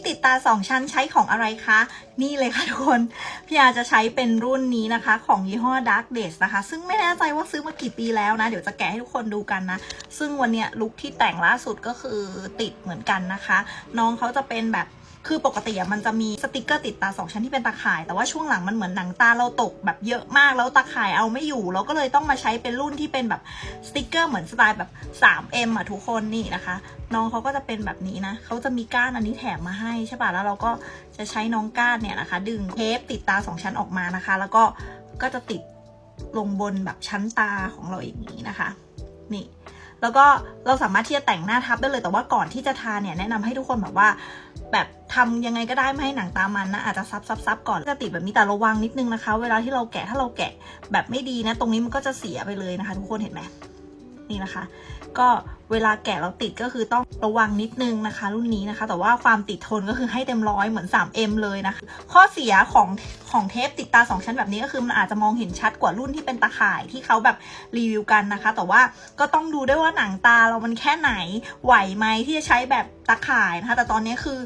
ที่ติดตา 2 ชั้นใช้ของอะไรคะ นี่เลยค่ะทุกคน พี่อาจะใช้เป็นรุ่นนี้นะคะ ของยี่ห้อ Dark Days นะคะ ซึ่งไม่แน่ใจว่าซื้อมากี่ปีแล้วนะ เดี๋ยวจะแกะให้ทุกคนดูกันนะ ซึ่งวันเนี้ยลุคที่แต่งล่าสุดก็คือติดเหมือนกันนะคะ น้องเขาจะเป็นแบบ คือปกติอะมันจะมีสติกเกอร์ติดตาสองชั้นที่เป็นตาข่าย แต่ว่าช่วงหลังมันเหมือนหนังตาเราตกแบบเยอะมากแล้วตาข่ายเอาไม่อยู่ เราก็เลยต้องมาใช้เป็นรุ่นที่เป็นแบบสติกเกอร์เหมือนสไตล์แบบ 3M อะทุกคนนี่นะคะ น้องเขาก็จะเป็นแบบนี้นะเขาจะมีก้านอันนี้แถมมาให้ใช่ป่ะแล้วเราก็จะใช้น้องก้านเนี่ยนะคะ ดึงเทปติดตาสองชั้นออกมานะคะ แล้วก็ก็จะติดลงบนแบบชั้นตาของเราอย่างนี้นะคะ นี่ แล้วก็เราสามารถที่จะแต่งหน้าทับได้เลย แต่ว่าก่อนที่จะทาเนี่ยแนะนำให้ทุกคนแบบว่า แบบทำยังไงก็ได้ไม่ให้หนังตามันนะอาจจะซับซับซับก่อนจะติดแบบนี้แต่ระวังนิดนึงนะคะ เวลาที่เราแกะถ้าเราแกะแบบไม่ดีนะ ตรงนี้มันก็จะเสียไปเลยนะคะ ทุกคนเห็นไหมนี่นะคะ ก็ เวลาแกะเราติดก็คือต้องระวังนิดนึงนะคะ รุ่นนี้นะคะ แต่ว่าความติดทนก็คือให้เต็มร้อยเหมือน 3M เลยนะคะ ข้อเสียของของเทปติดตา 2 ชั้นแบบนี้ก็คือมันอาจจะมองเห็นชัดกว่ารุ่นที่เป็นตาข่ายที่เขาแบบรีวิวกันนะคะ แต่ว่าก็ต้องดูด้วยว่าหนังตาเรามันแค่ไหนไหวไหมที่จะใช้แบบตาข่ายนะคะ แต่ตอนนี้คือ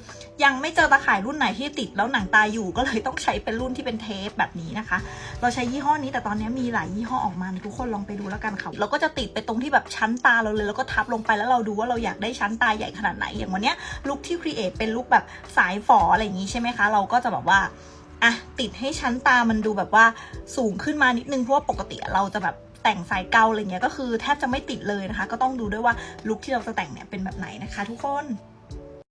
ยังไม่เจอตาข่ายรุ่นไหนที่ติดแล้วหนังตาอยู่ก็เลยต้องใช้เป็นรุ่นที่เป็นเทปแบบนี้นะคะ เราใช้ยี่ห้อนี้แต่ตอนนี้มีหลายยี่ห้อออกมาทุกคนลองไปดูแล้วกันค่ะเราก็จะติดไปตรงที่แบบชั้นตาเราเลยแล้วก็ทับลงไปแล้วเราดูว่าเราอยากได้ชั้นตาใหญ่ขนาดไหน อย่างวันเนี้ยลุคที่ครีเอทเป็นลุคแบบสายฝออะไรอย่างนี้ใช่ไหมคะ เราก็จะแบบว่าอะติดให้ชั้นตามันดูแบบว่าสูงขึ้นมานิดนึงเพราะว่าปกติเราจะแบบแต่งสายเกาอะไรเงี้ยก็คือแทบจะไม่ติดเลยนะคะ ก็ต้องดูด้วยว่าลุคที่เราจะแต่งเนี่ยเป็นแบบไหนนะคะ ทุกคน